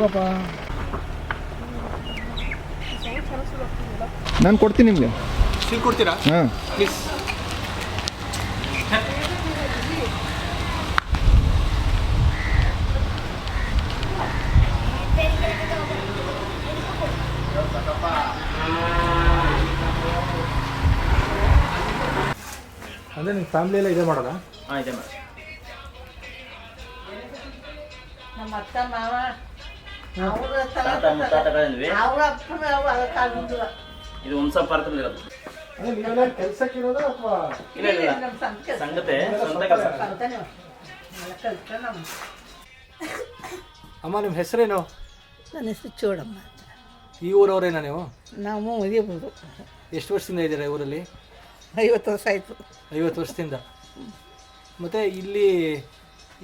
ಹೋಗಪ್ಪ. ನಾನು ಕೊಡ್ತೀನಿ ನಿಮಗೆ. ಕೊಡ್ತೀರಾ? ಹಾಂ. ಪ್ಲೀಸ್ ಅಂದರೆ ನಿಮ್ಮ ಫ್ಯಾಮಿಲಿ ಎಲ್ಲ ಇದೆ ಮಾಡೋದಾ ಹಾಂ ಇದೆ ಮೇಡಮ್ ನಮ್ಮ ಅತ್ತ ಮಾವ ತಾತ ಮುತ್ತಾತಗಳಿದ್ವಿ ಇದು ವಂಶ ಇರೋದು. ಅಥವಾ? ಇಲ್ಲ ಇಲ್ಲ. ಸಂಗತೆ ಸ್ವಂತ ಕೆಲಸ. ಅಮ್ಮ ನಿಮ್ಮ ಹೆಸರೇನು? ನನ್ನ ಹೆಸರು ಚೋಡಮ್ಮ ಈ ಊರವರೇನಾ ನೀವು? ನಾವು ಮದುವೆಬೋದು ಎಷ್ಟು ವರ್ಷದಿಂದ ಇದ್ದೀರಾ ಈ ಊರಲ್ಲಿ? ಐವತ್ತು ವರ್ಷ ಆಯಿತು. ಐವತ್ತು ವರ್ಷದಿಂದ. ಮತ್ತು ಇಲ್ಲಿ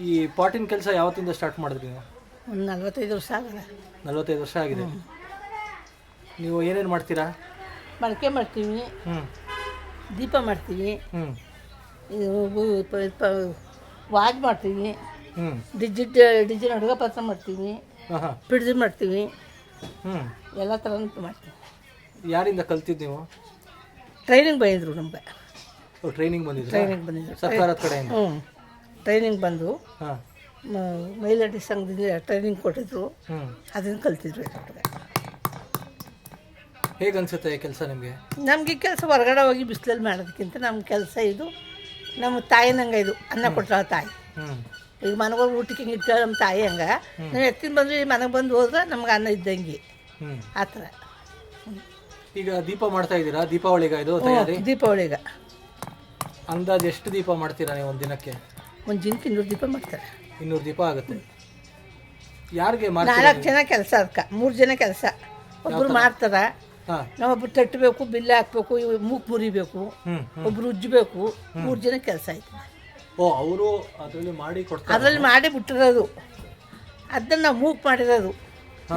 ಈ ಪಾಟಿನ ಕೆಲಸ ಯಾವತ್ತಿಂದ ಸ್ಟಾರ್ಟ್ ಮಾಡಿದ್ರಿ ನೀವು? ಒಂದು ನಲ್ವತ್ತೈದು ವರ್ಷ ಆಗಿದೆ. ನಲ್ವತ್ತೈದು ವರ್ಷ ಆಗಿದೆ. ನೀವು ಏನೇನು ಮಾಡ್ತೀರಾ? ಮಡಕೆ ಮಾಡ್ತೀವಿ. ಹ್ಞೂ ದೀಪ ಮಾಡ್ತೀವಿ. ಹ್ಞೂ ಇದು ಗು- ಪ- ಪ- ವಾಜ್ ಮಾಡ್ತೀವಿ. ಹ್ಞೂ ಡಿಜಿಟ್ ಡಿಜಿನ್ ಅಡುಗೆ ಪಾತ್ರ ಮಾಡ್ತೀವಿ. ಹಾಂ ಹಾಂ. ಪಿಡ್ಜಿ ಮಾಡ್ತೀವಿ. ಹ್ಞೂ ಎಲ್ಲ ಥರನೂ ಮಾಡ್ತೀವಿ. ಯಾರಿಂದ ಕಲ್ತಿದ್ದು ನೀವು? ಟ್ರೈನಿಂಗ್ ಬಂದಿದ್ರು ನಮ್ಗೆ. ಟ್ರೈನಿಂಗ್ ಬಂದಿದ್ರು? ಟ್ರೈನಿಂಗ್ ಬಂದಿದ್ರು. ಸರ್ಕಾರದ ಕಡೆಯಿಂದ? ಹ್ಞೂ ಟ್ರೈನಿಂಗ್ ಬಂದು ಹಾಂ. ಮ- ಮಹಿಳಾಡಿ ಸಂಘದಿಂದ ಟ್ರೈನಿಂಗ್ ಕೊಟ್ಟಿದ್ರು. ಅದನ್ನು ಕಲ್ತಿದ್ರು. ಹೇಗೆ ಅನಿಸುತ್ತೆ ಕೆಲಸ ನಿಮಗೆ? ನಮಗೆ ಕೆಲಸ ಹೊರಗಡೆ ಹೋಗಿ ಬಿಸಿಲಲ್ಲಿ ಮಾಡೋದಕ್ಕಿಂತ ನಮ್ಮ ಕೆಲಸ ಇದು ನಮ್ಮ ತಾಯಿ ನಂಗೆ ಇದು ಅನ್ನ ಕೊಟ್ಟಾಳ ತಾಯಿ. ಈಗ ಮನೆಗೆ ಹೋಗಿ ಊಟಕ್ಕೆ ಹಿಂಗೆ ಇಟ್ಟಾಳ ನಮ್ಮ ತಾಯಿ ಹಂಗೆ. ನಾವು ಎತ್ತಿನ ಬಂದ್ರೆ ಮನೆಗೆ ಬಂದು ಹೋದ್ರೆ ನಮ್ಗೆ ಅನ್ನ ಇದ್ದಂಗೆ. ಆ ಥರ. ಈಗ ದೀಪ ಮಾಡ್ತಾ ಇದ್ದೀರಾ? ದೀಪಾವಳಿಗ ಇದು ತಯಾರಿ? ದೀಪಾವಳಿಗೆ. ಅಂದಾಜು ಎಷ್ಟು ದೀಪ ಮಾಡ್ತೀರಾ ನೀವು ಒಂದು ದಿನಕ್ಕೆ? ಒಂದು ಇನ್ನೂರು ದೀಪ ಮಾಡ್ತಾರೆ. ಇನ್ನೂರು ದೀಪ ಆಗುತ್ತೆ. ಯಾರಿಗೆ ನಾಲ್ಕು ಜನ ಕೆಲಸ ಅದಕ್ಕೆ. ಮೂರು ಜನ ಕೆಲಸ. ಒಬ್ಬರು ಮಾಡ್ತಾರೆ. ಹಾಂ. ನಾವೊಬ್ರು ತಟ್ಟಬೇಕು ಬಿಲ್ಲೆ ಹಾಕ್ಬೇಕು ಮೂಕ್ ಮುರಿಬೇಕು ಒಬ್ರು ಉಜ್ಜಬೇಕು ಮೂರು ಜನ ಕೆಲಸ ಆಯ್ತು. ಓ ಅವರು ಅದರಲ್ಲಿ ಮಾಡಿ ಕೊಡ್ತಾರೆ. ಅದರಲ್ಲಿ ಮಾಡಿ ಬಿಟ್ಟಿರೋದು. ಅದನ್ನ ನಾವು ಮೂಕ್ ಮಾಡಿರೋದು.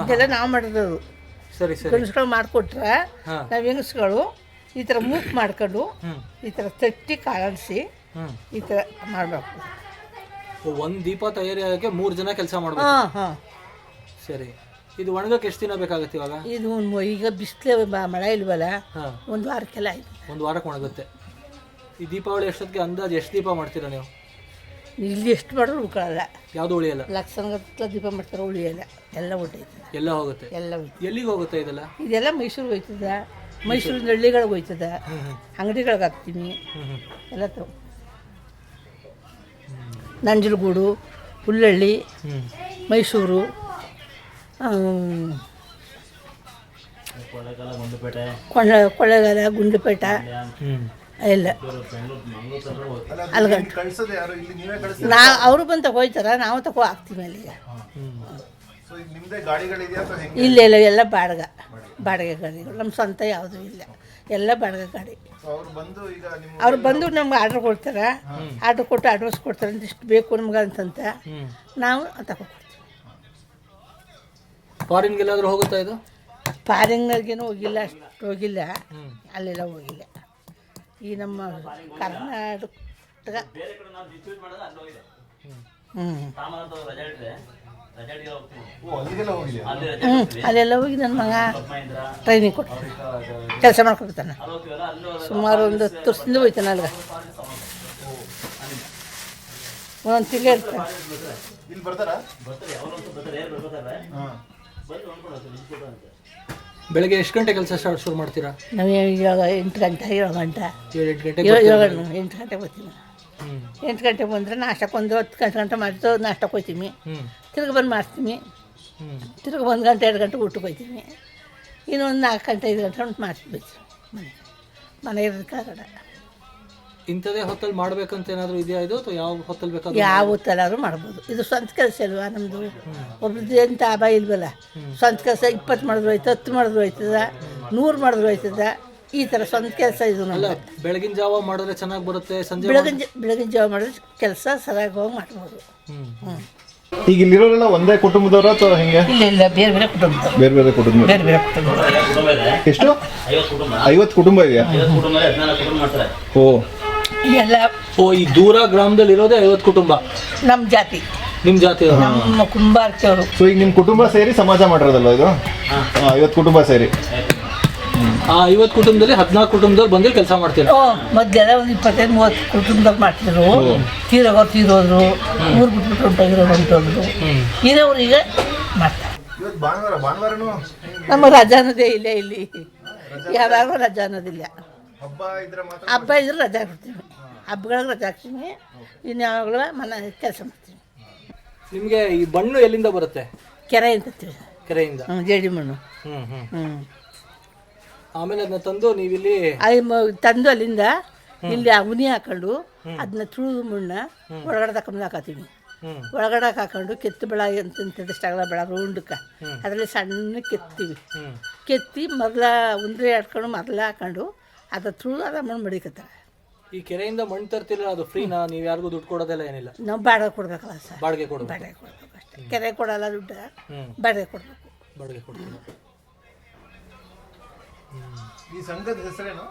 ಇದೆಲ್ಲ ನಾವು ಮಾಡಿರೋದು. ಸರಿ ಸರಿ. ಗಂಡಸ್ಗಳು ಮಾಡಿಕೊಟ್ರೆ ನಾವು ಹೆಂಗಸ್ಗಳು ಈ ಥರ ಮೂಕ್ ಮಾಡ್ಕೊಂಡು ಈ ಥರ ತಟ್ಟಿ ಕಾಳಿಸಿ ಈ ಥರ ಮಾಡಬೇಕು. ಒಂದು ದೀಪ ತಯಾರಿ ಆಗಕ್ಕೆ ಮೂರು ಜನ ಕೆಲಸ ಮಾಡಬೇಕು. ಹಾಂ ಹಾಂ. ಸರಿ. ಇದು ಒಣಗಕ್ಕೆ ಎಷ್ಟು ದಿನ ಬೇಕಾಗುತ್ತೆ ಇವಾಗ? ಇದು ಒಂದು ಈಗ ಬಿಸಿಲು ಮಳೆ ಇಲ್ವಲ್ಲ? ಹಾಂ. ಒಂದು ವಾರಕ್ಕೆಲ್ಲ ಆಯ್ತು. ಒಂದು ವಾರಕ್ಕೆ ಒಣಗುತ್ತೆ. ಈ ದೀಪಾವಳಿ ಎಷ್ಟೊತ್ತಿಗೆ ಅಂದಾಜು ಎಷ್ಟು ದೀಪ ಮಾಡ್ತೀರಾ ನೀವು? ಇಲ್ಲಿ ಎಷ್ಟು ಮಾಡಿದ್ರು ಉಳ್ಕೊಳ್ಳಲ್ಲ. ಯಾವುದು ಉಳಿಯಲ್ಲ? ಲಕ್ಷಣಗತ್ಲ ದೀಪ ಮಾಡ್ತಾರೆ ಉಳಿಯಲ್ಲ. ಎಲ್ಲ ಹೊಟ್ಟೈತೆ ಎಲ್ಲ ಹೋಗುತ್ತೆ? ಎಲ್ಲ ಹೋಯ್ತು. ಎಲ್ಲಿಗೆ ಹೋಗುತ್ತೆ ಇದೆಲ್ಲ? ಇದೆಲ್ಲ ಮೈಸೂರಿಗೆ ಹೋಯ್ತದ. ಮೈಸೂರಿನ ಹಳ್ಳಿಗಳಿಗೆ ಹೋಯ್ತದ. ಅಂಗಡಿಗಳಿಗೆ ಹ್ಞೂ ಎಲ್ಲ ತಗೋ ನಂಜನಗೂಡು ಹುಲ್ಲಳ್ಳಿ ಮೈಸೂರು ಕೊಳ್ಳ ಕೊಳ್ಳೇಗಾಲ ಗುಂಡ್ಲುಪೇಟ. ಎಲ್ಲ. ಅಲ್ಗಂಟು ನಾ ಅವರು ಬಂದು ತಗೋಯ್ತಾರ ಹೋಯ್ತಾರ ನಾವು ತಗೋ ಹಾಕ್ತೀವಿ ಅಲ್ಲಿಗೆ ಇಲ್ಲ ಇಲ್ಲ ಎಲ್ಲ ಬಾಡ್ಗೆ. ಬಾಡಿಗೆ ಗಾಡಿಗಳು. ನಮ್ಮ ಸ್ವಂತ ಯಾವುದೂ ಇಲ್ಲ. ಎಲ್ಲ ಬಾಡಿಗೆ ಗಾಡಿ ಅವ್ರು ಬಂದು ಈಗ ನಿಮ್ಮ ಅವ್ರು ಬಂದು ನಮ್ಗೆ ಆರ್ಡ್ರ್ ಕೊಡ್ತಾರೆ. ಆರ್ಡ್ರ್ ಕೊಟ್ಟು ಅಡ್ರೆಸ್ ಕೊಡ್ತಾರೆ. ಅಂತ ಇಷ್ಟು ಬೇಕು ನಮ್ಗೆ ಅಂತಂತ. ನಾವು ಅಂತ ಫಾರಿನ್ಗೆಲ್ಲಾದ್ರೂ ಹೋಗುತ್ತಾ ಇದು? ಫಾರಿನ್ಗೇನು ಹೋಗಿಲ್ಲ ಅಷ್ಟು ಹೋಗಿಲ್ಲ. ಅಲ್ಲೆಲ್ಲ ಹೋಗಿಲ್ಲ. ಈ ನಮ್ಮ ಕರ್ನಾಟಕ ಹ್ಞೂ ಅಲ್ಲೆಲ್ಲ ಹೋಗಿ ನನ್ನ ಮಗ ಟ್ರೈನಿಂಗ್ ಕೊಟ್ಟು ಕೆಲಸ ಮಾಡ್ಕೊಡ್ತಾನೆ. ಸುಮಾರು ಒಂದು ಹತ್ತು ವರ್ಷದಿಂದ ಹೋಯ್ತಾನೆ ಅಲ್ಗ. ಒಂದೊಂದು ತಿಂಗಳು ಇರ್ತಾನೆ. ಬೆಳಗ್ಗೆ ಎಷ್ಟು ಗಂಟೆ ಕೆಲಸ ಸ್ಟಾರ್ಟ್ ಶುರು ಮಾಡ್ತೀರಾ? ನಾವು ಇವಾಗ ಎಂಟು ಗಂಟೆ ಏಳು ಗಂಟೆ. ಏಳು ಎಂಟು ಗಂಟೆ ಎಂಟು ಗಂಟೆಗೆ ಬರ್ತೀವಿ ಹ್ಞೂ ಎಂಟು ಗಂಟೆಗೆ ಬಂದರೆ ನಾಷ್ಟಕ್ಕೆ ಒಂದು ಹತ್ತು ಗಂಟೆ ಗಂಟೆ ಮಾಡ್ತು ನಾಷ್ಟಕ್ಕೆ ಹೋಗ್ತೀನಿ ತಿರ್ಗಿ ಬಂದು ಮಾಡ್ತೀನಿ ತಿರ್ಗಿ ಒಂದು ಗಂಟೆ ಎರಡು ಗಂಟೆ ಊಟಕ್ಕೆ ಹೋಗ್ತೀನಿ ಇನ್ನೊಂದು ನಾಲ್ಕು ಗಂಟೆ ಐದು ಗಂಟೆ ಉಂಟು ಮಾಡಿಸ್ಬೇಕು ಮನೆ. ಮನೆ ಇರೋದಕ್ಕಾಗಲ್ಲ ಇಂಥದೇ ಹೊತ್ತಲ್ಲಿ ಮಾಡಬೇಕಂತ ಏನಾದರೂ ಇದೆಯಾ ಇದು? ಅಥವಾ ಯಾವ ಹೊತ್ತಲ್ಲಿ ಬೇಕಾದ್ರೂ ಯಾವ ಹೊತ್ತಲ್ಲಾದ್ರೂ ಮಾಡ್ಬೋದು. ಇದು ಸ್ವಂತ ಕೆಲಸ ಅಲ್ವಾ ನಮ್ಮದು ಒಬ್ರದ್ದು ಏನು ಲಾಭ ಇಲ್ವಲ್ಲ? ಸ್ವಂತ ಕೆಲಸ ಇಪ್ಪತ್ತು ಮಾಡಿದ್ರು ಹೋಯ್ತು ಹತ್ತು ಮಾಡಿದ್ರು ಹೋಯ್ತದ ನೂರು ಮಾಡಿದ್ರು ಹೋಯ್ತದ. ಈ ಥರ ಸ್ವಂತ ಕೆಲಸ ಇದು ಬೆಳಗಿನ ಜಾವ ಮಾಡಿದ್ರೆ ಚೆನ್ನಾಗಿ ಬರುತ್ತೆ ಸಂಜೆ ಬೆಳಗಿನ ಜ ಬೆಳಗಿನ ಜಾವ ಮಾಡಿದ್ರೆ ಕೆಲಸ ಸರಿಯಾಗಿ ಹೋಗಿ ಮಾಡ್ಬೋದು. ಹ್ಞೂ ಹ್ಞೂ ಈಗ ಇಲ್ಲಿರೋರೆಲ್ಲ ಒಂದೇ ಕುಟುಂಬದವರ ಅಥವಾ ಹೆಂಗೆ? ಇಲ್ಲ ಇಲ್ಲ ಬೇರೆ ಬೇರೆ ಕುಟುಂಬ ಬೇರೆ ಬೇರೆ ಕುಟುಂಬ ಬೇರೆ ಬೇರೆ ಕುಟುಂಬ ಎಷ್ಟು? ಐವತ್ತು ಕುಟುಂಬ. ಇದೆಯಾ? ಓ. ಎಲ್ಲ ಓ ಈ ದೂರ ಗ್ರಾಮದಲ್ಲಿ ಇರೋದೇ ಐವತ್ತು ಕುಟುಂಬ? ನಮ್ಮ ಜಾತಿ. ನಿಮ್ಮ ಜಾತಿ ನಮ್ಮ ಕುಂಬಾರ್ಕೆಯವರು ಸೊ ಈಗ ನಿಮ್ಮ ಕುಟುಂಬ ಸೇರಿ ಸಮಾಜ ಮಾಡಿರೋದಲ್ಲ ಇದು? ಐವತ್ತು ಕುಟುಂಬ ಸೇರಿ. ಆ ಐವತ್ತು ಕುಟುಂಬದಲ್ಲಿ ಹದಿನಾಲ್ಕು ಕುಟುಂಬದವ್ರು ಬಂದು ಕೆಲಸ ಮಾಡ್ತೀರಾ ಓ ಮೊದಲೆಲ್ಲ ಒಂದು ಇಪ್ಪತ್ತೈದು ಮೂವತ್ತು ಕುಟುಂಬದಲ್ಲಿ ಮಾಡ್ತಿದ್ರು. ತೀರೋಗೋರು ತೀರೋದ್ರು ಊರು ಬಿಟ್ಬಿಟ್ಟು ಹೊಂಟೋಗಿರೋರು ಹೊಂಟೋದ್ರು. ಇರೋರು ಈಗ ಮಾಡ್ತಾರೆ ನಮ್ಮ ರಜಾ ಅನ್ನೋದೇ ಇಲ್ಲ ಇಲ್ಲಿ. ಯಾವಾಗ ರಜಾ ಅನ್ನೋದಿಲ್ಲ ಹಬ್ಬ ಇದ್ರೆ ಮಾತ್ರ ಹಬ್ಬ ಇದ್ರೆ ರಜಾ ಕೊಡ್ತೀನಿ. ಹಬ್ಬಗಳಿಗೆ ರಜಾ ಹಾಕ್ತೀನಿ. ಇನ್ನು ಯಾವಾಗಲೂ ಮನೆ ಕೆಲಸ ಮಾಡ್ತೀನಿ. ನಿಮಗೆ ಈ ಮಣ್ಣು ಎಲ್ಲಿಂದ ಬರುತ್ತೆ? ಕೆರೆಯಿಂದ ಹ್ಞೂ ಜೇಡಿ ಮಣ್ಣು. ಹ್ಞೂ ಹ್ಮ್. ಹ್ಞೂ ಆಮೇಲೆ ಅದನ್ನ ತಂದು ನೀವಿಲ್ಲಿ ತಂದು ಅಲ್ಲಿಂದ ಇಲ್ಲಿ ಉನಿ ಹಾಕೊಂಡು ಅದನ್ನ ತುಳಿದು ಮುಣ್ಣ ಒಳಗಡೆ ತಕೊಂಡು ಹಾಕತ್ತೀವಿ ಒಳಗಡೆ ಹಾಕೊಂಡು ಕೆತ್ತು ಬೆಳ ಅಗಲ ಬೆಳ ರೌಂಡಕ್ಕೆ. ಅದರಲ್ಲಿ ಸಣ್ಣ ಕೆತ್ತೀವಿ. ಕೆತ್ತಿ ಮೊದಲ ಉಂದ್ರೆ ಹಾಡ್ಕೊಂಡು ಮೊದಲ ಹಾಕೊಂಡು ಅದ ತುಳಿದು ಅದ ಮಣ್ಣು ಮಡಿಕತ್ತಾರೆ. ಈ ಕೆರೆಯಿಂದ ಮಣ್ಣು ತರ್ತಿಲ್ಲ ಅದು ಫ್ರೀನಾ? ನೀವು ಯಾರಿಗೂ ದುಡ್ಡು ಕೊಡೋದಿಲ್ಲ ಏನಿಲ್ಲ. ನಾವು ಬಾಡಿಗೆ ಕೊಡ್ಬೇಕಲ್ಲ ಸರ್. ಬಾಡಿಗೆ ಕೊಡೋದು ಬಾಡಿಗೆ ಕೊಡ್ಬೇಕು ಅಷ್ಟೇ. ಕೆರೆ ಕೊಡಲ್ಲ ದುಡ್ಡು ಬಾಡಿಗೆ ಕೊಡಬೇಕು. ಬಾಡಿಗೆ ಕೊಡ್ತೀನಿ ಈ ಸಂಘದ ಹೆಸರೇನು?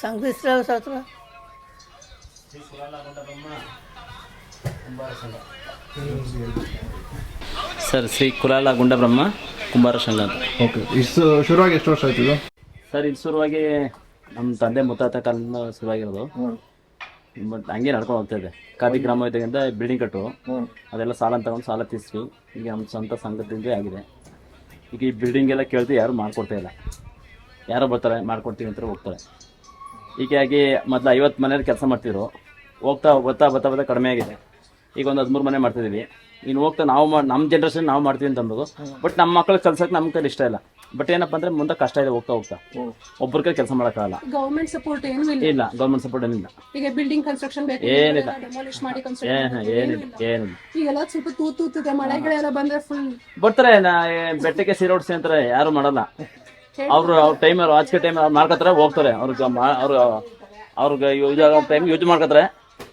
ಸಂಘದ ಹೆಸರು ಸತ್ರ ಸರ್ ಶ್ರೀ ಕುಲಾಲ ಗುಂಡಬ್ರಹ್ಮ ಕುಂಬಾರ ಸಂಘ ಅಂತ. ಓಕೆ ಇಷ್ಟು ಶುರುವಾಗಿ ಎಷ್ಟು ವರ್ಷ ಆಯ್ತು ಇದು? ಸರ್ ಇದು ಶುರುವಾಗಿ ನಮ್ಮ ತಂದೆ ಮುತ್ತಾತ ಕಾಲದಿಂದ ಶುರುವಾಗಿರೋದು. ಬಟ್ ಹಂಗೆ ನಡ್ಕೊಂಡು ಹೋಗ್ತಾ ಇದೆ. ಖಾದಿ ಗ್ರಾಮ ಇದ್ದಾಗಿಂದ ಬಿಲ್ಡಿಂಗ್ ಕಟ್ಟು ಅದೆಲ್ಲ ಸಾಲ ತಗೊಂಡು ಸಾಲ ತೀರಿಸ್ವಿ. ಈಗ ನಮ್ಮ ಸ್ವಂತ ಸಂಘದಿಂದ ಆಗಿದೆ. ಈಗ ಈ ಬಿಲ್ಡಿಂಗ್ ಎಲ್ಲ ಕೇಳ್ತೀವಿ ಯಾರು ಮಾಡ್ಕೊಡ್ತಾ ಇಲ್ಲ. ಯಾರೋ ಬರ್ತಾರೆ ಮಾಡ್ಕೊಡ್ತೀವಿ ಅಂತ ಹೋಗ್ತಾರೆ. ಹೀಗಾಗಿ ಮೊದಲು ಐವತ್ತು ಮನೆಯಲ್ಲಿ ಕೆಲಸ ಮಾಡ್ತಿದ್ರು. ಹೋಗ್ತಾ ಬರ್ತಾ ಬರ್ತಾ ಬರ್ತಾ ಕಡಿಮೆ ಆಗಿದೆ. ಈಗ ಒಂದು ಹದಿಮೂರು ಮನೆ ಮಾಡ್ತಿದ್ದೀವಿ. ಇನ್ನು ಹೋಗ್ತಾ ನಾವು ಮಾ ನಮ್ಮ ಜನ್ರೇಷನ್ ನಾವು ಮಾಡ್ತೀವಿ ಅಂತ ಅಂಬೋದು ಬಟ್ ನಮ್ಮ ಮಕ್ಳಿಗೆ ಕಲ್ಸಕ್ಕೆ ನಮ್ಮ ಕೈಲಿ ಇಷ್ಟ ಇಲ್ಲ. ಬಟ್ ಏನಪ್ಪ ಅಂದ್ರೆ ಮುಂದೆ ಕಷ್ಟ ಇದೆ ಹೋಗ್ತಾ ಹೋಗ್ತಾ. ಒಬ್ಬರ ಕೈ ಕೆಲಸ ಮಾಡೋಕ್ಕಾಗಲ್ಲ ಗೌರ್ಮೆಂಟ್ ಸಪೋರ್ಟ್ ಏನು ಇಲ್ಲ. ಇಲ್ಲ ಗೌರ್ಮೆಂಟ್ ಸಪೋರ್ಟ್ ಏನಿಲ್ಲ. ಈಗ ಬಿಲ್ಡಿಂಗ್ ಕನ್ಸ್ಟ್ರಕ್ಷನ್ ಬೇಕು ಏನಿಲ್ಲ. ಡೆಮಾಲಿಷ್ ಮಾಡಿ ಏ ಕನ್ಸ್ಟ್ರಕ್ಷನ್ ಹಾಂ ಏನಿಲ್ಲ ಏನಿಲ್ಲ. ಈಗೆಲ್ಲ ಸ್ವಲ್ಪ ತೂತ್ ತೂತಿದೆ ಮಳೆಗಳೆಲ್ಲ ಬಂದ್ರೆ ಫುಲ್ ಬರ್ತಾರೆ ನಾ ಏ, ಬೆಟ್ಟಕ್ಕೆ ಸೀರೆ ಹೊಡ್ಸಿ ಅಂತಾರೆ ಯಾರು ಮಾಡಲ್ಲ. ಅವ್ರು ಅವ್ರ ಟೈಮ್ ಆಚೆ ಟೈಮ್ ಅವ್ರು ಮಾಡ್ಕೊತಾರೆ ಹೋಗ್ತಾರೆ. ಅವ್ರಿಗೆ ಮಾ- ಅವ್ರು ಅವ್ರಿಗೆ ಯೂಸ್ ಆಗೋ ಟೈಮ್ ಯೂಸ್ ಮಾಡ್ಕೊತಾರೆ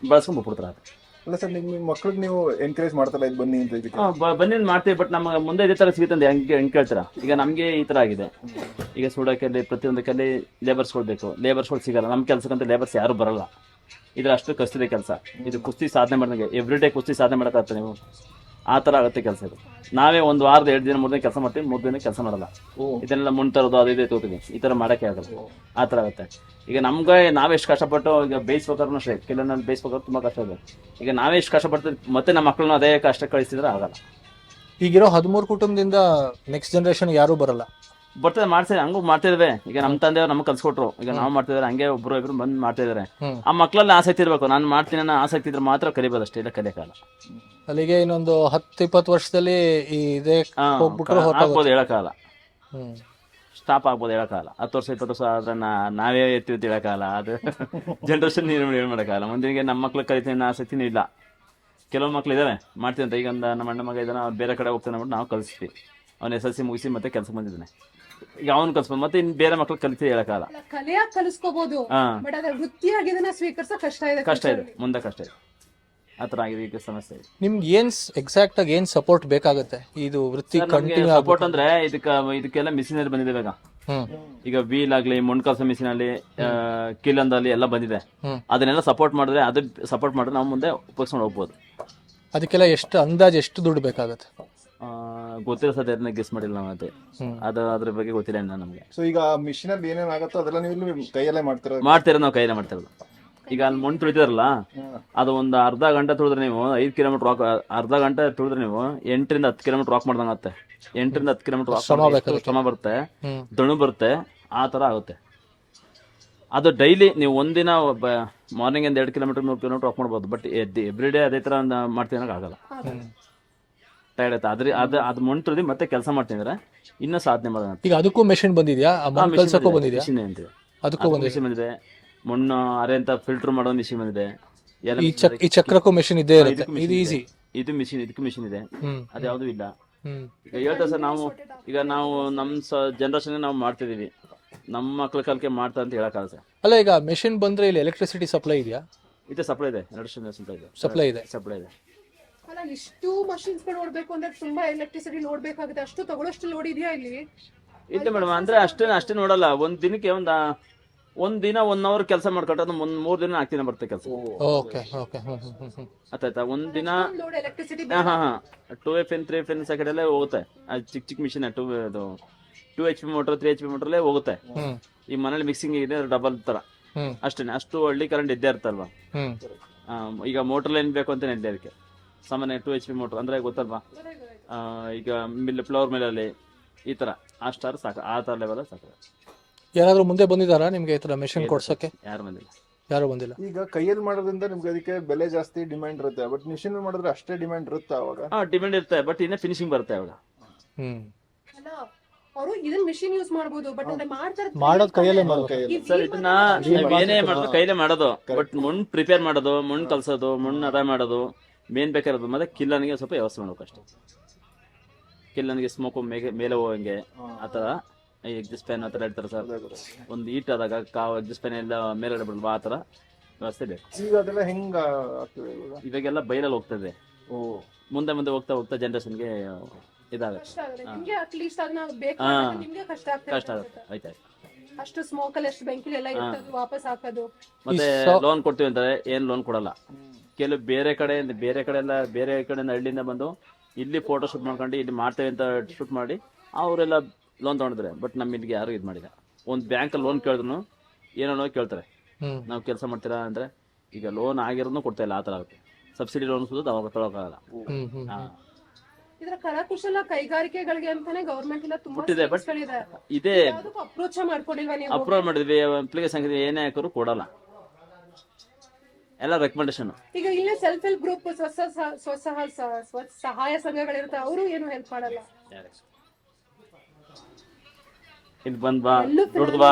ಬಳಸ್ಕೊಂಡು ಬಿಟ್ಬಿಡ್ತಾರೆ. ಅದು ಅಲ್ಲ ಸರ್ ನಿಮ್ಮ ಮಕ್ಳಿಗೆ ನೀವು ಎನ್ಕರೇಜ್ ಮಾಡ್ತಲ್ಲ ಇದು ಬನ್ನಿ ಅಂತ ಇದಕ್ಕೆ? ಬನ್ನಿ ಮಾಡ್ತೀವಿ ಬಟ್ ನಮಗೆ ಮುಂದೆ ಇದೇ ತರ ಸಿಗುತ್ತೆ ಹೆಂಗೆ ಹೆಂಗೆ ಕೇಳ್ತೀರಾ? ಈಗ ನಮಗೆ ಈ ತರ ಆಗಿದೆ. ಈಗ ಸುಡೋಕೆಲ್ಲಿ ಪ್ರತಿಯೊಂದಕ್ಕಲ್ಲಿ ಲೇಬರ್ಸ್ಗಳು ಬೇಕು. ಲೇಬರ್ಸ್ಗಳು ಸಿಗಲ್ಲ. ನಮ್ಮ ಕೆಲಸಕ್ಕಂತ ಲೇಬರ್ಸ್ ಯಾರು ಬರಲ್ಲ. ಇದ್ರ ಅಷ್ಟು ಕಷ್ಟಿದೆ ಕೆಲಸ. ಇದು ಕುಸ್ತಿ ಸಾಧನೆ ಮಾಡಿದಂಗೆ ಎವ್ರಿ ಡೇ ಕುಸ್ತಿ ಸಾಧನೆ ಮಾಡೋಕ್ಕಾಗ್ತದೆ ನೀವು? ಆ ಥರ ಆಗುತ್ತೆ ಕೆಲಸ ಇದು. ನಾವೇ ಒಂದು ವಾರದ ಎರಡು ದಿನ ಮೂರು ದಿನ ಕೆಲಸ ಮಾಡ್ತೀವಿ ಮೂರು ದಿನ ಕೆಲಸ ಮಾಡಲ್ಲ. ಇದನ್ನೆಲ್ಲ ಮುನ್ ತರೋದು ಅದು ಇದೇ ತೋತೀವಿ ಈ ಥರ ಮಾಡೋಕ್ಕೆ ಆಗಲ್ಲ. ಆ ಥರ ಆಗುತ್ತೆ. ಈಗ ನಮ್ಗೆ ನಾವೇ ಎಷ್ಟು ಕಷ್ಟಪಟ್ಟು ಈಗ ಬೇಯಿಸ್ಬೇಕಾದ್ರೂ ಅಷ್ಟೇ ಕೆಲವೊಂದು ಬೇಯಿಸ್ಬೇಕಾದ್ರೆ ತುಂಬ ಕಷ್ಟ ಇದೆ. ಈಗ ನಾವೇ ಎಷ್ಟು ಕಷ್ಟಪಡ್ತೀವಿ ಮತ್ತೆ ನಮ್ಮ ಮಕ್ಕಳನ್ನ ಅದೇ ಕಷ್ಟ ಕಳಿಸಿದ್ರೆ ಆಗಲ್ಲ. ಈಗಿರೋ ಹದಿಮೂರು ಕುಟುಂಬದಿಂದ ನೆಕ್ಸ್ಟ್ ಜನರೇಷನ್ ಯಾರೂ ಬರಲ್ಲ. ಬರ್ತದೆ ಮಾಡ್ತೀವಿ ಹಂಗೂ ಮಾಡ್ತಿದ್ವಿ. ಈಗ ನಮ್ಮ ತಂದೆಯವ್ರು ನಮ್ಗೆ ಕಲ್ಸ್ಕೊಟ್ರು. ಈಗ ನಾವು ಮಾಡ್ತಿದ್ರೆ ಹಂಗೆ ಒಬ್ರು ಇಬ್ರು ಬಂದು ಮಾಡ್ತಾ ಇದಾರೆ ಆ ಮಕ್ಕಳಲ್ಲಿ ಆಸಕ್ತಿ ಇರಬೇಕು. ನಾನು ಮಾಡ್ತೀನಿ ಅನ್ನೋ ಆಸಕ್ತಿ ಇದ್ರೆ ಮಾತ್ರ ಕಲಿಬೋದು ಅಷ್ಟೇ ಇಲ್ಲ ಕಲಿಯಕ್ಕಾಗಲ್ಲ ಅಲ್ಲಿಗೆ ಇನ್ನೊಂದು ಹತ್ತು ಇಪ್ಪತ್ತು ವರ್ಷದಲ್ಲಿ ಈ ಇದೇ ಹೋಗ್ಬಿಟ್ರೆ ಹೇಳಕ್ಕಾಗಲ್ಲ. ಸ್ಟಾಪ್ ಆಗ್ಬೋದು ಹೇಳಕ್ಕಾಗಲ್ಲ. ಹತ್ತು ವರ್ಷ ಇಪ್ಪತ್ತು ವರ್ಷ ಆದ್ರೆ ನಾವೇ ಎತ್ತಿ ಹೇಳಕ್ಕಾಗಲ್ಲ. ಅದು ಜನ್ರೇಷನ್ ಏನು ಏನು ಮಾಡೋಕ್ಕಾಗಲ್ಲ ಮುಂದಿನ ನಮ್ಮ ಮಕ್ಳು ಕಲಿತೀನಿ ಅನ್ನೋ ಆಸಕ್ತಿನೂ ಇಲ್ಲ. ಕೆಲವು ಮಕ್ಳು ಇದಾವೆ ಮಾಡ್ತೀನಿ ಅಂತ. ಈಗ ನಮ್ಮ ಅಣ್ಣ ಮಗ ಇದನ್ನ ಬೇರೆ ಕಡೆ ಹೋಗ್ತಾನೆ ಅಂದ್ಬಿಟ್ಟು ನಾವು ಕಲಿಸ್ತೀವಿ. ಅವ್ನು ಎಸ್ ಎಲ್ ಸಿ ಮುಗಿಸಿ ಮತ್ತೆ ಕೆಲಸ ಬಂದಿದ್ದಾನೆ. ಈಗ ಅವನು ಕಲ್ಸ್ಬೋದು. ಮತ್ತೆ ಇನ್ನು ಬೇರೆ ಮಕ್ಳು ಕಲಿತು ಹೇಳಕ್ಕಾಗಲ್ಲ. ಕಲಿಯಾ ಕಲಿಸ್ಕೋಬಹುದು ಹಾ. ಬಟ್ ಅದ್ರ ವೃತ್ತಿಯಾಗಿ ಇದನ್ನ ಸ್ವೀಕರಿಸ ಕಷ್ಟ ಇದೆ ಕಷ್ಟ ಇದೆ. ಮುಂದೆ ಕಷ್ಟ ಇದೆ. ಆ ಥರ ಆಗಿದೆ ಈಗ ಸಮಸ್ಯೆ ಇದೆ. ನಿಮ್ಗೆ ಏನ್ ಎಕ್ಸಾಕ್ಟ್ ಆಗಿ ಏನ್ ಸಪೋರ್ಟ್ ಬೇಕಾಗುತ್ತೆ? ಇದು ವೃತ್ತಿ ಕಂಟಿನ್ಯೂ ಸಪೋರ್ಟ್ ಅಂದ್ರೆ ಇದಕ್ಕ ಇದಕ್ಕೆಲ್ಲ ಮಿಷಿನರಿ ಬಂದಿದೆ ಇವಾಗ. ಹ್ಮ್. ಈಗ ವೀಲ್ ಆಗ್ಲಿ ಮೊಣ್ಕಲ್ಸ ಮಿಷಿನ್ ಅಲ್ಲಿ ಆಗ್ಲಿ ಎಲ್ಲ ಬಂದಿದೆ. ಹ್ಮ್. ಅದನ್ನೆಲ್ಲ ಸಪೋರ್ಟ್ ಮಾಡಿದ್ರೆ ಅದು ಸಪೋರ್ಟ್ ಮಾಡಿದ್ರೆ ನಾವು ಮುಂದೆ ಉಪಯೋಗಿಸ್ಕೊಂಡು ಹೋಗ್ಬೋದು. ಅದಕ್ಕೆಲ್ಲ ಎಷ್ಟು ಅಂದಾಜ್ ಎಷ್ಟು ದುಡ್ಡು ಬೇಕಾಗುತ್ತೆ? ಆ, ಗೊತ್ತಿರೋ ಸದ್ಯ ಅದನ್ನ ಗೆಸ್ ಮಾಡಿಲ್ಲ ನಾವು ಅದೇ. ಅದು ಅದ್ರ ಬಗ್ಗೆ ಗೊತ್ತಿಲ್ಲ ಇನ್ನ ನಮಗೆ. ಸೊ ಈಗ ಮಿಷಿನ್ ಅಲ್ಲಿ ಏನೇನ್ ಆಗುತ್ತೋ ಅದೆಲ್ಲ ನೀವು ಇಲ್ಲಿ ಕೈಯಲ್ಲೇ ಮಾಡ್ತಿರೋದು? ಮಾಡ್ತೀರ ನಾವು ಕೈಯಲ್ಲೇ ಮಾಡ್ತಿರೋದು. ಈಗ ಅಲ್ಲಿ ಮಣ್ಣು ತುಳಿತಾರಲ್ಲ ಅದು ಒಂದು ಅರ್ಧ ಗಂಟೆ ತುಳಿದ್ರೆ ನೀವು ಐದು ಕಿಲೋಮೀಟರ್ ವಾಕ್ ಅರ್ಧ ಗಂಟೆ ತುಳಿದ್ರೆ ನೀವು ಎಂಟರಿಂದ ಹತ್ತು ಕಿಲೋಮೀಟರ್ ವಾಕ್ ಮಾಡ್ದಂಗತ್ತೆ ಎಂಟರಿಂದ ಹತ್ತು ಕಿಲೋಮೀಟರ್ ವಾಕ್ ಶ್ರಮ ಬರುತ್ತೆ ದಣು ಬರುತ್ತೆ ಆ ಥರ ಆಗುತ್ತೆ. ಅದು ಡೈಲಿ ನೀವು ಒಂದಿನ ಮಾರ್ನಿಂಗ್ ಒಂದು ಎರಡು ಕಿಲೋಮೀಟರ್ ಮೂರು ಕಿಲೋಮೀಟರ್ ವಾಕ್ ಮಾಡ್ಬೋದು ಬಟ್ ಎವ್ರಿ ಡೇ ಅದೇ ಥರ ಒಂದು ಮಾಡ್ತೀನಿ ಅನ್ನೋಕೆ ಆಗಲ್ಲ ಟೈರ್ಡ್ ಆಯ್ತಾ ಅದ್ರ ಅದು ಅದ್ ಮತ್ತೆ ಕೆಲಸ ಮಾಡ್ತಿದ್ರೆ ಇನ್ನ ಸಾಧನೆ ಮಾಡೋಣ ಈಗ ಅದಕ್ಕೂ ಮೆಷಿನ್ ಬಂದಿದ್ಯಾ? ಆ ಮಣ್ಣು ಕಲ್ಸಕ್ಕೂ ಬಂದಿದ್ಯಾ? ಮಿಷಿನ್ ಅಂತೀವಿ ಅದಕ್ಕೂ ಬಂದಿದೆ. ಮಿಷಿನ್ ಬಂದಿದೆ. ಮಣ್ಣು ಅರೆ ಅಂತ ಫಿಲ್ಟರ್ ಮಾಡೋ ಮಿಷಿನ್ ಬಂದಿದೆ. ಎಲ್ಲ ಈ machine ಚಕ್ ಈ ಚಕ್ರಕ್ಕೂ ಮೆಷಿನ್ ಇದ್ದೇ ಇದೆ. ಇರುತ್ತೆ. ಇದಕ್ಕೂ ಇದು machine ಈಸಿ ಇದೆ. ಇದು. ಮಿಷಿನ್ ಇದಕ್ಕೂ ಮಿಷಿನ್ ಇದೆ. ಹ್ಮ್. ಯಾವುದು ಇಲ್ಲ. ಹ್ಮ್. ಈಗ ಹೇಳ್ತಾ ಸರ್ ನಾವು ಈಗ ನಾವು ನಮ್ಮ ಸ ಜನರೇಷನ್ ನಾವು ಮಾಡ್ತಿದೀವಿ ನಮ್ಮ ಮಕ್ಳ ಕಾಲಕ್ಕೆ ಮಾಡ್ತಾ ಅಂತ ಹೇಳಕ್ಕಾಗಲ್ಲ ಸರ್. ಅಲ್ಲ ಈಗ ಮೆಷಿನ್ ಬಂದ್ರೆ ಇಲ್ಲಿ ಎಲೆಕ್ಟ್ರಿಸಿಟಿ ಸಪ್ಲೈ ಇದೆಯಾ? ಇದೆ ಸಪ್ಲೈ ಇದೆ. ಎರಡು ಸಪ್ಲೈ ಇದೆ. ಸಪ್ಲೈ ಇದೆ. ಸಪ್ಲೈ ಇದೆ. ಅಲ್ಲ ಇಷ್ಟು ಮಷಿನ್ಸ್ಗಳು ನೋಡ್ಬೇಕು ಅಂದ್ರೆ ತುಂಬಾ ಎಲೆಕ್ಟ್ರಿಸಿಟಿ ನೋಡ್ಬೇಕಾಗುತ್ತೆ. ಅಷ್ಟು ತಗೊಳ್ಳೋಷ್ಟು ಲೋಡ್ ಇದೆಯಾ ಇಲ್ಲಿ? ಇದೆ ಮೇಡಮ್ ಅಂದ್ರೆ ಅಷ್ಟೇ ಅಷ್ಟೇ ನೋಡಲ್ಲ. ಒಂದ್ ದಿನಕ್ಕೆ ಒಂದ್ ಒಂದ್ ದಿನ ಒನ್ ಅವರ್ ಕೆಲಸ ಮಾಡ್ಕೊಟ್ರೆ ಅದು ಒಂದ್ ಮೂರ್ ದಿನ ನಾಲ್ಕು ದಿನ ಬರುತ್ತೆ ಕೆಲಸ. ಓಕೆ ಓಕೆ ಆಯ್ತಾಯ್ತಾ? ಒಂದ್ ದಿನ ಲೋಡ್ ಎಲೆಕ್ಟ್ರಿಸಿಟಿ ಹಾ ಹಾ two F N three F N second ಅಲ್ಲೇ ಹೋಗುತ್ತೆ. ಆ ಚಿಕ್ಕ ಚಿಕ್ಕ ಮಿಷಿನ್ ಟೂ ಅದು two H P motor three H P ಮೋಟರ್ಲೇ ಹೋಗುತ್ತೆ. ಈ ಮನೇಲಿ ಮಿಕ್ಸಿಂಗ್ ಇದೆ ಡಬಲ್ ತರ. ಅಷ್ಟೇನೆ ಅಷ್ಟು ಹಳ್ಳಿ ಕರೆಂಟ್ ಇದ್ದೇ ಇರ್ತಲ್ವಾ ಈಗ ಮೋಟರ್ ಲೈನ್ ಬೇಕು ಅಂತ ಇಲ್ಲ ಅದಕ್ಕೆ ಸಾಮಾನ್ಯ ಟು ಎಚ್ ಪಿ ಮೋಟರ್ ಅಂದ್ರೆ ಗೊತ್ತಲ್ವಾ? ಆ, ಈಗ ಮಿಲ್ ಫ್ಲವರ್ ಮಿಲ್ಲಲ್ಲಿ ಈ ತರ. ಆ ಸ್ಟಾರ್ ಸಾಕು. ಆ ತರ ಲೆವೆಲ್ ಸಾಕು. ಯಾರಾದರೂ ಮುಂದೆ ಬಂದಿದ್ದಾರಾ ನಿಮಗೆ ಈ ಥರ ಮೆಷಿನ್ ಕೊಡ್ಸೋಕ್ಕೆ ಯಾರು ಬಂದಿಲ್ಲ. ಯಾರು ಬಂದಿಲ್ಲ? ಈಗ ಕೈಯಲ್ಲಿ ಮಾಡೋದ್ರಿಂದ ನಿಮ್ಗೆ ಅದಕ್ಕೆ ಬೆಲೆ ಜಾಸ್ತಿ ಡಿಮ್ಯಾಂಡ್ ಇರುತ್ತೆ. ಬಟ್ ಮಿಷಿನ್ ಮಾಡಿದ್ರೆ ಅಷ್ಟೇ ಡಿಮ್ಯಾಂಡ್ ಇರುತ್ತೆ ಅವಾಗ? ಹಾ ಡಿಮ್ಯಾಂಡ್ ಇರುತ್ತೆ. ಬಟ್ ಇನ್ನೇ ಫಿನಿಶಿಂಗ್ ಬರುತ್ತೆ ಅವಾಗ. ಹ್ಞೂ ಅಲ್ಲ ಅವರು ಇದನ್ನ ಮಿಷಿನ್ ಯೂಸ್ ಮಾಡ್ಬೋದು ಬಟ್ ಅಂದ್ರೆ ಮಾಡ್ತಾರೆ ಮಾಡೋದು ಕೈಯಲ್ಲೇ ಮಾಡೋದು. ಕೈಯಲ್ಲಿ ಸರ್ ಇದನ್ನ ನಾವ್ ಏನೇ ಮಾಡಿದ್ರು ಕೈಲೇ ಮಾಡೋದು. ಬಟ್ ಮಣ್ಣು ಪ್ರಿಪೇರ್ ಮಾಡೋದು ಮಣ್ಣು ಕಲ್ಸೋದು ಮಣ್ಣು ಅದ ಮಾಡೋದು. ಮೇನ್ ಬೇಕಾಗಿರೋದು ಮತ್ತೆ ಕಿಲ್ಲನಿಗೆ ಸ್ವಲ್ಪ ವ್ಯವಸ್ಥೆ ಮಾಡ್ಬೇಕು ಅಷ್ಟೇ. ಕಿಲ್ಲನಿಗೆ ಸ್ಮೋಕ್ ಮೇಲೆ ಮೇಲೆ ಹೋಗಂಗೆ ಆ ಥರ. ಈ ಎಕ್ಸಿಸ್ ಫ್ಯಾನ್ ಆ ಥರ ಇರ್ತಾರೆ ಸರ್. ಒಂದು ಈಟ್ ಆದಾಗ ಕಾವು ಎಕ್ಸಿಸ್ ಪ್ಯಾನ್ ಎಲ್ಲ ಮೇಲ್ಗಡೆ ಬಿಡಲ್ವಾ ಆ ಥರ ವ್ಯವಸ್ಥೆ ಬೇಕು. ಈಗ ಅದೆಲ್ಲ ಹೆಂಗ ಆಗ್ತದೆ ಇವಾಗ? ಇವಾಗೆಲ್ಲ ಬೈಲಲ್ಲಿ ಹೋಗ್ತದೆ. ಓ. ಮುಂದೆ ಮುಂದೆ ಹೋಗ್ತಾ ಹೋಗ್ತಾ ಜನರೇಷನ್ಗೆ ಇದಾಗುತ್ತೆ. ಕಷ್ಟ ಆಗುತ್ತೆ. ನಿಮ್ಗೆ ಅಟ್ಲೀಸ್ಟ್ ಅದನ್ನ ಬೇಕು ಹಾ. ನಿಮ್ಗೆ ಕಷ್ಟ ಆಗ್ತದೆ ಕಷ್ಟ ಆಗುತ್ತೆ. ಆಯ್ತಾಯ್ತು ಅಷ್ಟು ಸ್ಮೋಕ್ ಅಲ್ಲಿ ಎಷ್ಟು ಬೆಂಕಿಲಿ ಎಲ್ಲ ಇರ್ತದೆ ವಾಪಸ್ ಹಾಕೋದು. ಮತ್ತೆ ಲೋನ್ ಕೊಡ್ತೀವಿ ಅಂತಾರೆ. ಏನ್ ಲೋನ್ ಕೊಡಲ್ಲ. ಕೆಲವು ಬೇರೆ ಕಡೆ ಬೇರೆ ಕಡೆ ಎಲ್ಲ ಬೇರೆ ಕಡೆಯಿಂದ ಹಳ್ಳಿಯಿಂದ ಬಂದು ಇಲ್ಲಿ ಫೋಟೋ ಶೂಟ್ ಮಾಡ್ಕೊಂಡು ಇಲ್ಲಿ ಮಾಡ್ತೇವೆ ಅಂತ ಶೂಟ್ ಮಾಡಿ ಅವರೆಲ್ಲ ಲೋನ್ ತೊಗೊಂಡಿದ್ರೆ ಬಟ್ ನಮ್ಮ ಇಲ್ಲಿಗೆ ಯಾರು ಇದು ಮಾಡಿಲ್ಲ. ಒಂದು ಬ್ಯಾಂಕ್ ಲೋನ್ ಕೇಳಿದ್ರು ಏನೋ ಕೇಳ್ತಾರೆ. ನಾವು ಕೆಲಸ ಮಾಡ್ತೀರಾ ಅಂದ್ರೆ ಈಗ ಲೋನ್ ಆಗಿರೋದನ್ನು ಕೊಡ್ತಾ ಇಲ್ಲ ಆ ಥರ ಆಗುತ್ತೆ. ಸಬ್ಸಿಡಿ ಲೋನ್ ಸುದ್ದು ಅವಾಗ ತಗೊಳಕ್ಕಾಗಲ್ಲ. ಹಾ. ಇದರ ಕರಕುಶಲ ಕೈಗಾರಿಕೆಗಳಿಗೆ ಅಂತಾನೆ ಗವರ್ಮೆಂಟ್ ಎಲ್ಲ ತುಂಬಾ ಕೊಟ್ಟಿದೆ, ಇದೆ ಅಪ್ರೋಚ್ ಮಾಡ್ಕೊಂಡಿಲ್ವಾ ನೀವು? ಅಪ್ರೂವ್ ಮಾಡಿದ್ವಿ. ಅಪ್ಲಿಕೇಶನ್ ಏನೇ ಹಾಕಿದ್ರು ಕೊಡಲ್ಲ. ಎಲ್ಲ ರೆಕಮೆಂಡೇಶನ್ ಈಗ ಇಲ್ಲೇ ಸೆಲ್ಫ್ ಹೆಲ್ಪ್ ಗ್ರೂಪ್ ಸ್ವಸ ಸ್ವಸಹ ಸ್ವ ಸಹಾಯ ಸಂಘಗಳಿರುತ್ತೆ ಅವರು ಏನು ಹೆಲ್ಪ್ ಮಾಡಲ್ಲ. ಇಲ್ಲಿ ಬಂದ್ ಬಾ ದುಡ್ದು ಬಾ.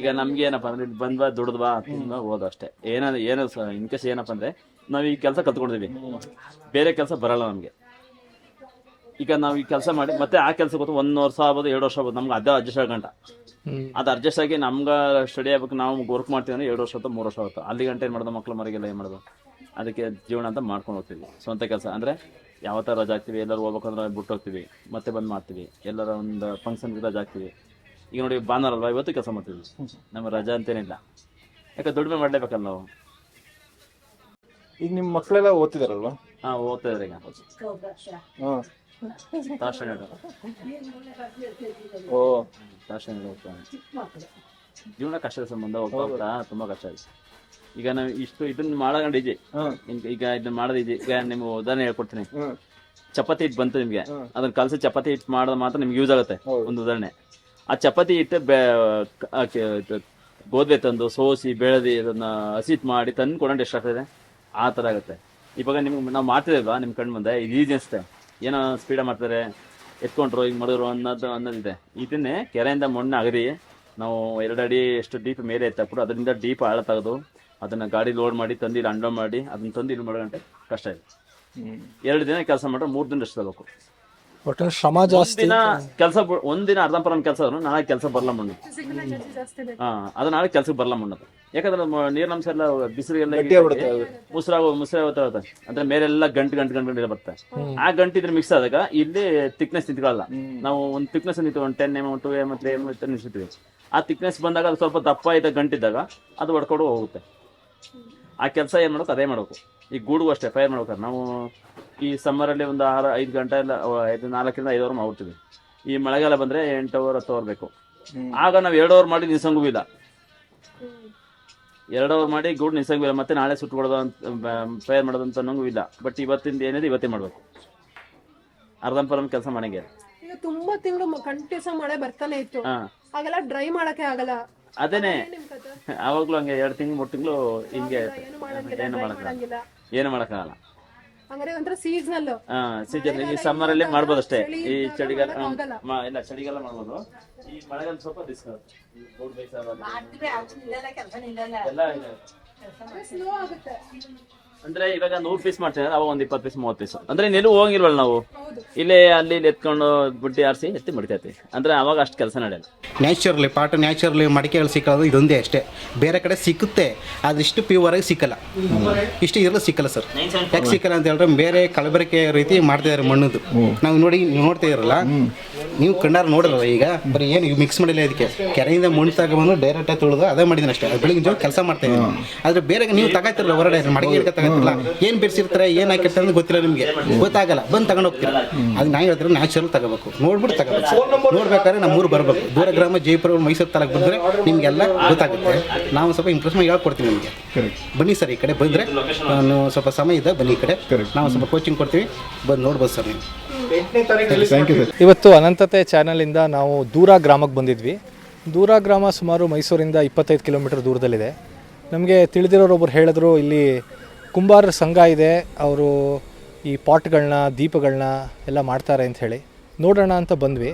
ಈಗ ನಮ್ಗೆ ಏನಪ್ಪ ಅಂದ್ರೆ ಇಲ್ಲಿ ಬಂದ್ ಬಾ ದುಡ್ದು ಬಾ ತಿಂದ ಹೋದ ಅಷ್ಟೇ. ಏನ ಏನು ಇನ್ ಕೇಸ್ ಏನಪ್ಪ ಅಂದ್ರೆ ನಾವ್ ಈ ಕೆಲಸ ಕಲ್ತ್ಕೊಂಡಿದೀವಿ. ಬೇರೆ ಕೆಲಸ ಬರಲ್ಲ ನಮ್ಗೆ. ಈಗ ನಾವು ಈ ಕೆಲಸ ಮಾಡಿ ಮತ್ತೆ ಆ ಕೆಲಸ ಗೊತ್ತು ಒಂದ್ ವರ್ಷ ಆಗ್ಬೋದು ಎರಡು ವರ್ಷ ಆಗ್ಬೋದು ನಮ್ಗೆ ಅದೇ ಅಡ್ಜಸ್ಟ್ ಆಗಂಟ. ಅದು ಅಡ್ಜಸ್ಟ್ ಆಗಿ ನಮ್ಗೆ ಸ್ಟಡಿ ಆಗ್ಬೇಕು ನಾವು ವರ್ಕ್ ಮಾಡ್ತೀವಿ ಅಂದ್ರೆ ಎರಡು ವರ್ಷ ಆಗುತ್ತೆ ಮೂರು ವರ್ಷ ಆಗುತ್ತೆ ಅಲ್ಲಿ ಗಂಟೆ ಏನು ಮಾಡೋದು ಮಕ್ಳು ಮರಿಗೆಲ್ಲ ಏನು ಮಾಡೋದು ಅದಕ್ಕೆ ಜೀವನ ಅಂತ ಮಾಡ್ಕೊಂಡು ಹೋಗ್ತೀವಿ. ಸ್ವಂತ ಕೆಲಸ. ಅಂದರೆ ಯಾವ ಥರ ರಜಾ ಆಗ್ತೀವಿ ಎಲ್ಲರೂ ಹೋಗ್ಬೇಕಂದ್ರೆ ಬಿಟ್ಟು ಹೋಗ್ತೀವಿ ಮತ್ತೆ ಬಂದು ಮಾಡ್ತೀವಿ ಎಲ್ಲರ ಒಂದು ಫಂಕ್ಷನ್ಗೆ ರಜಾ ಆಗ್ತೀವಿ ಈಗ ನೋಡಿ ಭಾನುವಾರ ಅಲ್ವಾ ಇವತ್ತು ಕೆಲಸ ಮಾಡ್ತೀವಿ ನಮ್ಮ ರಜಾ ಅಂತೇನಿಲ್ಲ. ಯಾಕೆ ದುಡಿಮೆ ಮಾಡಲೇಬೇಕಲ್ಲ ನಾವು. ಈಗ ನಿಮ್ಮ ಮಕ್ಕಳೆಲ್ಲ ಓದ್ತಿದಾರಲ್ವಾ? ಹಾಂ ಓದ್ತಾ ಇದ್ದಾರೆ ಈಗ. ಸ್ಟ್ಯಾಂಡರ್ಡ್ ಓ ಹೋಗ್ತಾನೆ ಜೀವನ ಕಷ್ಟದ ಸಂಬಂಧ ಹೋಗ್ತಾ ತುಂಬಾ ತುಂಬ ಕಷ್ಟ ಇದೆ ಈಗ ನಾವು ಇಷ್ಟು ಇದನ್ನ ಮಾಡೋಣ ಇದೆ ಈಗ ಇದನ್ನ ಮಾಡೋದು ಇದೆ ಈಗ ನಿಮ್ಗೆ ಉದಾಹರಣೆ ಹೇಳ್ಕೊಡ್ತೀನಿ ಚಪಾತಿ ಹಿಟ್ಟು ಬಂತು ನಿಮ್ಗೆ ಅದನ್ನ ಕಲಸಿ ಚಪಾತಿ ಹಿಟ್ಟು ಮಾಡೋದು ಮಾತ್ರ ನಿಮ್ಗೆ ಯೂಸ್ ಆಗುತ್ತೆ. ಒಂದು ಉದಾಹರಣೆ ಆ ಚಪಾತಿ ಹಿಟ್ಟು ಗೋಧಿ ತಂದು ಸೋಸಿ ಬೆಳೆದಿ ಅದನ್ನ ಹಸಿಟ್ ಮಾಡಿ ತಂದು ಕೊಡೋಣ ಎಷ್ಟಾಗ್ತದೆ ಆ ತರ ಆಗುತ್ತೆ ಇವಾಗ ನಿಮ್ಗೆ ನಾವು ಮಾಡ್ತಿದ್ದೇವಲ್ವಾ ನಿಮ್ಮ ಕಣ್ಣು ಮುಂದೆ ಇದು ಈಜಿ ಅನಿಸುತ್ತೆ ಏನೋ ಸ್ಪೀಡ ಮಾಡ್ತಾರೆ ಎತ್ಕೊಂಡ್ರು ಹಿಂಗೆ ಮಾಡಿದ್ರು ಅನ್ನೋದು ಅನ್ನೋದಿದೆ. ಇದನ್ನೇ ಕೆರೆಯಿಂದ ಮಣ್ಣು ಅಗದಿ ನಾವು ಎರಡು ಅಡಿ ಎಷ್ಟು ಡೀಪ್ ಮೇಲೆ ಎತ್ತಾಕ್ಬಿಟ್ಟು ಅದರಿಂದ ಡೀಪ್ ಆಳ ತೆಗೆದು ಅದನ್ನ ಗಾಡಿ ಲೋಡ್ ಮಾಡಿ ತಂದು ಇಲ್ಲಿ ಅಂಡೋ ಮಾಡಿ ಅದನ್ನ ತಂದು ಇಲ್ಲಿ ಮಾಡೋ ಗಂಟೆ ಕಷ್ಟ ಇದೆ. ಎರಡು ದಿನ ಕೆಲಸ ಮಾಡ್ರೆ ಮೂರು ದಿನ ರೆಸ್ಟ್ ತಗೋಬೇಕು. ಒಟ್ಟಿನಲ್ಲಿ ಶ್ರಮ ಜಾಸ್ತಿ ದಿನ ಕೆಲಸ ಒಂದಿನ ಅರ್ಧ ಪರ ಕೆಲಸ ನಾಳೆ ಕೆಲಸ ಬರಲ್ಲ ಮಣ್ಣು ಹಾ ಅದು ನಾಳೆ ಕೆಲ್ಸಕ್ಕೆ ಬರಲ್ಲ ಮಣ್ಣು ಯಾಕಂದ್ರೆ ನೀರಿನಂಶ ಎಲ್ಲ ಬಿಸಿಲಿಗೆಲ್ಲ ಎಲ್ಲ. ಮುಸ್ರಾಗ ಮುಸ್ರ ಅಂದ್ರೆ ಮೇಲೆಲ್ಲ ಗಂಟು ಗಂಟು ಗಂಟು ಗಂಟು ಬರುತ್ತೆ. ಆ ಗಂಟು ಇದ್ರೆ ಮಿಕ್ಸ್ ಆದಾಗ ಇಲ್ಲಿ ತಿಕ್ನೆಸ್ ನಿಂತ್ಕೊಳ್ಳಲ್ಲ. ನಾವು ಒಂದು ತಿಕ್ನೆಸ್ ನಿಂತು ಒಂದು ten M two M three M ನಿಲ್ಸಿರ್ತೀವಿ. ಆ ತಿಕ್ನೆಸ್ ಬಂದಾಗ ಅದು ಸ್ವಲ್ಪ ದಪ್ಪ ಇದ್ದ ಗಂಟಿದ್ದಾಗ ಅದು ಹೊಡ್ಕೊಂಡು ಹೋಗುತ್ತೆ. ಆ ಕೆಲಸ ಏನ್ ಮಾಡ್ಬೇಕು? ಅದೇ ಮಾಡ್ಬೇಕು. ಈ ಗೂಡು ಅಷ್ಟೇ ಫೈರ್ ಮಾಡ್ಬೇಕಾದ್ರೆ ನಾವು ಈ ಸಮ್ಮರಲ್ಲಿ ಒಂದು ಆರು ಐದು ಗಂಟೆ ಎಲ್ಲ ಐದು ನಾಲ್ಕರಿಂದ ಐದು ಅವರ್ ಮಾಡ್ಬಿಡ್ತೀವಿ. ಈ ಮಳೆಗಾಲ ಬಂದ್ರೆ ಎಂಟು ಅವರ್ ಹತ್ತು ಅವರ್ ಬೇಕು. ಆಗ ನಾವು ಎರಡು ಅವರ್ ಮಾಡಿ ನಿಸಂಗುವಿಲ್ಲ ಇಲ್ಲ. ಎರಡು ಅವರ್ ಮಾಡಿ ಗುಡ್ ನಿಸಂಗುವಿಲ್ಲ ಮತ್ತೆ ನಾಳೆ ಸುಟ್ಕೊಡೋದು ಅಂತ ಮಾಡೋದಂತ ಮಾಡೋದು ಅಂತ ಅನ್ನೋಂಗೂ ಇಲ್ಲ. ಬಟ್ ಇವತ್ತಿಂದ ಏನಿದೆ ಇವತ್ತೇ ಮಾಡ್ಬೇಕು. ಅರ್ಧಂಪರಂ ಕೆಲಸ ಮಾಡಂಗೆ ಈಗ ತುಂಬಾ ತಿಂಗಳು ಕಂಟಿನ್ಯೂಸ್ ಮಳೆ ಬರ್ತಾನೆ ಇತ್ತು. ಹಾ. ಹಾಗೆಲ್ಲ ಡ್ರೈ ಮಾಡಕ್ಕೆ ಆಗಲ್ಲ. ಅದೇನೆ ಅವಾಗ್ಲೂ ಆವಾಗ್ಲೂ ಹಂಗೆ ಎರಡು ತಿಂಗಳು ಮೂರು ತಿಂಗಳು ಹಿಂಗೆ ಏನು ಮಾಡಕ್ಕಾಗಲ್ಲ. ಏನು ಮಾಡಕ್ಕಾಗಲ್ಲ. ಸೀಸನಲ್ ಸೀಸನ್ ಈ ಸಮ್ಮರ್ ಅಲ್ಲಿ ಮಾಡ್ಬೋದು ಅಷ್ಟೇ. ಈ ಚಳಿಗಾಲ ಮ- ಇಲ್ಲ ಚಳಿಗಾಲ ಮಾಡ್ಬೋದು. ಈ ಮಳೆಗಾಲ ಸ್ವಲ್ಪ ರಿಸ್ಕ್ ಎಲ್ಲ ಇದೆ. ಸ್ಲೋ ಆಗುತ್ತೆ. ಅಂದ್ರೆ ಇವಾಗ ನೂರ್ ಪೀಸ್ ಮಾಡ್ತೀನಿ ಅವಾಗ ಒಂದ್ ಇಪ್ಪತ್ತು ಪೀಸ್ ಮೂವತ್ತು ಪೀಸ್ ಅಂದ್ರೆ ನೆಲು ಹೋಗಿಲ್ವಲ್ಲ ನಾವು? ಹೌದು ಇಲ್ಲೇ ಅಲ್ಲಿ ಇಲ್ಲಿ ಎತ್ಕೊಂಡು ಬುಟ್ಟಿ ಆರಿಸಿ ಎತ್ತಿ ಮಡಿತೈತಿ. ಅಂದ್ರೆ ಅವಾಗ ಅಷ್ಟು ಕೆಲಸ ನಡೆಯಲ್ಲ. ನ್ಯಾಚುರಲಿ ಪಾಟ್ ನ್ಯಾಚುರಲಿ ಮಡಿಕೆಗಳು ಸಿಕ್ಕೋದು ಇದೊಂದೇ ಅಷ್ಟೇ. ಬೇರೆ ಕಡೆ ಸಿಕ್ಕುತ್ತೆ ಅದಿಷ್ಟು ಪ್ಯೂರ್ ಆಗಿ ಸಿಕ್ಕಲ್ಲ. ಇಷ್ಟು ಇರಲು ಸಿಕ್ಕಲ್ಲ ಸರ್ ಯಾಕೆ ಸಿಕ್ಕಲ್ಲ ಅಂತ ಹೇಳಿದ್ರೆ ಬೇರೆ ಕಲಬೆರಕೆ ರೀತಿ ಮಾಡ್ತಿದ್ದಾರೆ ಮಣ್ಣದು. ನಾವು ನೋಡಿ ನೀವು ನೋಡ್ತಾ ಇರಲ್ಲ ನೀವು ಕಣ್ಣಾರ ನೋಡಿರಲ್ಲ ಈಗ ಬರೀ ಏನು ಮಿಕ್ಸ್ ಮಾಡಿಲ್ಲ ಇದಕ್ಕೆ. ಕೆರೆಯಿಂದ ಮಣ್ಣು ತಗೊಬಂದು ಡೈರೆಕ್ಟಾಗಿ ತೊಳೆದು ಅದೇ ಮಾಡಿದ್ದೀನಿ ಅಷ್ಟೇ. ಅದು ಬೆಳಿಗ್ಗೆ ಜಾವ ಕೆಲಸ ಮಾಡ್ತಾ ಇದ್ದೀನಿ ಆದರೆ ಬೇರೆ ನೀವು ತಗೋತಿರಲ್ಲ ಹೊರಗಡೆ ಮಡಿಗೆ ತಗೋತಿರಲ್ಲ ಏನು ಬಿಡಿಸಿರ್ತಾರೆ ಏನು ಹಾಕಿರ್ತಾರೆ ಅಂತ ಗೊತ್ತಿಲ್ಲ ನಿಮಗೆ. ಗೊತ್ತಾಗಲ್ಲ. ಬಂದು ತಗೊಂಡು ಹೋಗ್ತೀರ. ಅದು ನಾ ಹೇಳಿದ್ರೆ ನ್ಯಾಚುರಲ್ ತಗೋಬೇಕು. ನೋಡ್ಬಿಟ್ಟು ತಗೋಬೇಕು. ನೋಡ್ಬೇಕಾದ್ರೆ ನಮ್ಮ ಊರು ಬರಬೇಕು. ದೂರ ಗ್ರಾಮ ಜೈಪುರ ಮೈಸೂರು ತಾಲೂಕು ಬಂದರೆ ನಿಮಗೆಲ್ಲ ಗೊತ್ತಾಗುತ್ತೆ. ನಾವು ಸ್ವಲ್ಪ ಇಂಟ್ರೆಸ್ಟ್ ಮಾಡಿ ಹೇಳ್ಕೊಡ್ತೀವಿ ನಿಮಗೆ. ಬನ್ನಿ ಸರ್ ಈ ಕಡೆ ಬಂದರೆ ನಾನು ಸ್ವಲ್ಪ ಸಮಯ ಇದೆ ಬನ್ನಿ ಈ ಕಡೆ. ನಾವು ಸ್ವಲ್ಪ ಕೋಚಿಂಗ್ ಕೊಡ್ತೀವಿ. ಬಂದು ನೋಡ್ಬೋದು ಸರ್ ನೀವು. ಇವತ್ತು ಅನಂತತೆ ಚಾನಲಿಂದ ನಾವು ದೂರ ಗ್ರಾಮಕ್ಕೆ ಬಂದಿದ್ವಿ. ದೂರ ಗ್ರಾಮ ಸುಮಾರು ಮೈಸೂರಿಂದ ಇಪ್ಪತ್ತೈದು ಕಿಲೋಮೀಟರ್ ದೂರದಲ್ಲಿದೆ. ನಮಗೆ ತಿಳಿದಿರೋರೊಬ್ಬರು ಹೇಳಿದ್ರು ಇಲ್ಲಿ ಕುಂಬಾರ ಸಂಘ ಇದೆ ಅವರು ಈ ಪಾಟ್ಗಳನ್ನ ದೀಪಗಳನ್ನ ಎಲ್ಲ ಮಾಡ್ತಾರೆ ಅಂತ ಹೇಳಿ. ನೋಡೋಣ ಅಂತ ಬಂದ್ವಿ.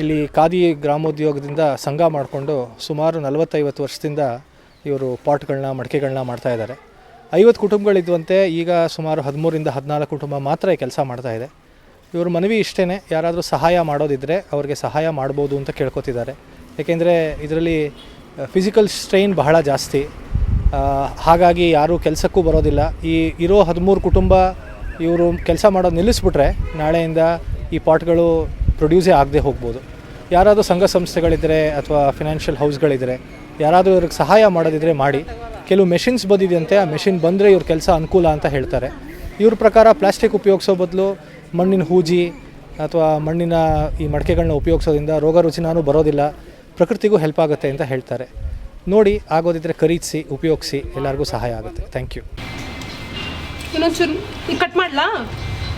ಇಲ್ಲಿ ಖಾದಿ ಗ್ರಾಮೋದ್ಯೋಗದಿಂದ ಸಂಘ ಮಾಡಿಕೊಂಡು ಸುಮಾರು ನಲವತ್ತೈವತ್ತು ವರ್ಷದಿಂದ ಇವರು ಪಾಟ್ಗಳನ್ನ ಮಡಕೆಗಳನ್ನ ಮಾಡ್ತಾ ಇದ್ದಾರೆ. ಐವತ್ತು ಕುಟುಂಬಗಳಿದ್ವಂತೆ ಈಗ ಸುಮಾರು ಹದಿಮೂರಿಂದ ಹದಿನಾಲ್ಕು ಕುಟುಂಬ ಮಾತ್ರ ಈ ಕೆಲಸ ಮಾಡ್ತಾಯಿದೆ ಇದೆ. ಇವ್ರ ಮನವಿ ಇಷ್ಟೇ ಯಾರಾದರೂ ಸಹಾಯ ಮಾಡೋದಿದ್ದರೆ ಅವ್ರಿಗೆ ಸಹಾಯ ಮಾಡ್ಬೋದು ಅಂತ ಕೇಳ್ಕೊತಿದ್ದಾರೆ. ಏಕೆಂದರೆ ಇದರಲ್ಲಿ ಫಿಸಿಕಲ್ ಸ್ಟ್ರೈನ್ ಬಹಳ ಜಾಸ್ತಿ. ಹಾಗಾಗಿ ಯಾರೂ ಕೆಲಸಕ್ಕೂ ಬರೋದಿಲ್ಲ. ಈ ಇರೋ ಹದಿಮೂರು ಕುಟುಂಬ ಇವರು ಕೆಲಸ ಮಾಡೋದು ನಿಲ್ಲಿಸ್ಬಿಟ್ರೆ ನಾಳೆಯಿಂದ ಈ ಪಾಟ್ಗಳು ಪ್ರೊಡ್ಯೂಸೇ ಆಗದೆ ಹೋಗ್ಬೋದು. ಯಾರಾದರೂ ಸಂಘ ಸಂಸ್ಥೆಗಳಿದ್ದರೆ ಅಥವಾ ಫಿನಾನ್ಷಿಯಲ್ ಹೌಸ್ಗಳಿದ್ದರೆ ಯಾರಾದರೂ ಇವ್ರಿಗೆ ಸಹಾಯ ಮಾಡೋದಿದ್ರೆ ಮಾಡಿ. ಕೆಲವು ಮೆಷಿನ್ಸ್ ಬಂದಿದೆಯಂತೆ, ಆ ಮೆಷಿನ್ ಬಂದರೆ ಇವ್ರ ಕೆಲಸ ಅನುಕೂಲ ಅಂತ ಹೇಳ್ತಾರೆ. ಇವ್ರ ಪ್ರಕಾರ ಪ್ಲಾಸ್ಟಿಕ್ ಉಪಯೋಗಿಸೋ ಬದಲು ಮಣ್ಣಿನ ಹೂಜಿ ಅಥವಾ ಮಣ್ಣಿನ ಈ ಮಡಕೆಗಳನ್ನ ಉಪಯೋಗಿಸೋದ್ರಿಂದ ರೋಗ ರುಜಿನಾನು ಬರೋದಿಲ್ಲ ಪ್ರಕೃತಿಗೂ ಹೆಲ್ಪ್ ಆಗುತ್ತೆ ಅಂತ ಹೇಳ್ತಾರೆ. ನೋಡಿ ಆಗೋದಿದ್ರೆ ಖರೀದಿಸಿ ಉಪಯೋಗಿಸಿ ಎಲ್ಲರಿಗೂ ಸಹಾಯ ಆಗುತ್ತೆ. ಥ್ಯಾಂಕ್ ಯು ಇನ್ನೊಂಚೂರು ಈಗ ಕಟ್ ಮಾಡ್ಲಾ?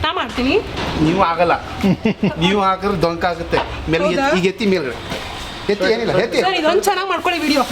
ನಾ ಮಾಡ್ತೀನಿ. ನೀವು ಆಗಲ್ಲ. ನೀವು ಹಾಕಿದ್ರೆ ದೊಂಕ ಆಗುತ್ತೆ ಮೇಲೆ ಎತ್ತಿ- ಈಗ ಎತ್ತಿ ಮೇಲ್ಗಡೆ. ಎತ್ತಿ ಏನಿಲ್ಲ ಎತ್ತಿ. ಸರ್ ಇದೊಂದು ಚೆನ್ನಾಗಿ ಮಾಡ್ಕೊಳ್ಳಿ ವಿಡಿಯೋ